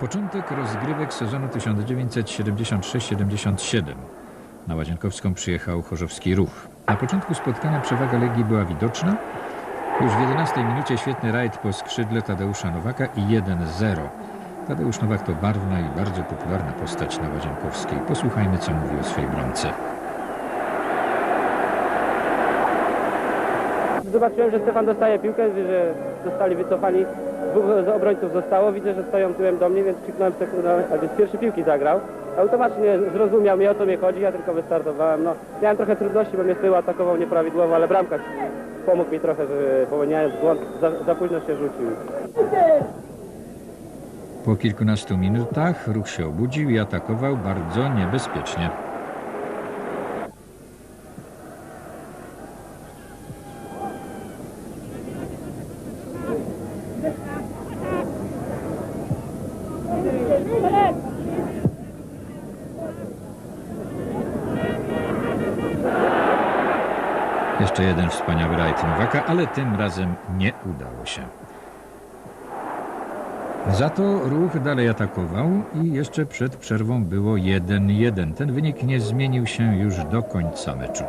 Początek rozgrywek sezonu 1976-77. Na Łazienkowską przyjechał Chorzowski Ruch. Na początku spotkania przewaga Legii była widoczna. Już w 11 minucie świetny rajd po skrzydle Tadeusza Nowaka i 1-0. Tadeusz Nowak to barwna i bardzo popularna postać na Łazienkowskiej. Posłuchajmy, co mówi o swojej bramce. Zobaczyłem, że Stefan dostaje piłkę, że zostali wycofani. Dwóch z obrońców zostało. Widzę, że stoją tyłem do mnie, więc krzyknąłem sekundę, a więc pierwszy piłki zagrał. Automatycznie zrozumiał mnie o co mi chodzi, ja tylko wystartowałem. No, miałem trochę trudności, bo mnie z atakował nieprawidłowo, ale bramkarz pomógł mi trochę, że popełniając błąd, za, za późno się rzucił. Po kilkunastu minutach ruch się obudził i atakował bardzo niebezpiecznie. Jeszcze jeden wspaniały rajd Nowaka, ale tym razem nie udało się. Za to ruch dalej atakował i jeszcze przed przerwą było 1-1. Ten wynik nie zmienił się już do końca meczu.